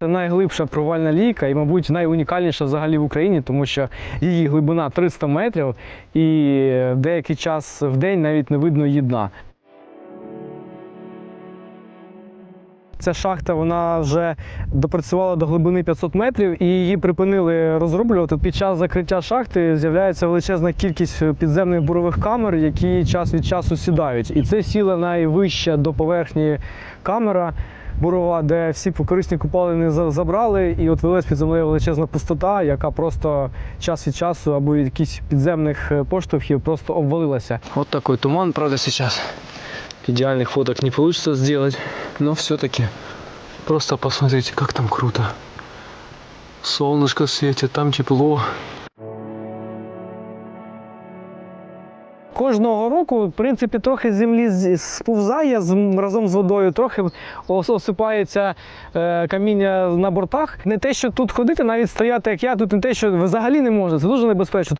Це найглибша провальна лійка і, мабуть, найунікальніша взагалі в Україні, тому що її глибина 300 метрів, і деякий час в день навіть не видно її дна. Ця шахта вона вже допрацювала до глибини 500 метрів і її припинили розроблювати. Під час закриття шахти з'являється величезна кількість підземних бурових камер, які час від часу сідають. І це сіла найвища до поверхні камера бурова, де всі корисні купалини за- забрали, і от велась під землею величезна пустота, яка просто час від часу або якихось підземних е, поштовхів просто обвалилася. От такий туман, правда, зараз. Идеальных фоток не получится сделать, но все-таки просто посмотрите, как там круто. Солнышко светит, там тепло. Кожного року, в принципі, трохи землі сповзає разом з водою, трохи осипається е, каміння на бортах. Не те, що тут ходити, навіть стояти, як я, тут не те, що взагалі не можна. Це дуже небезпечно.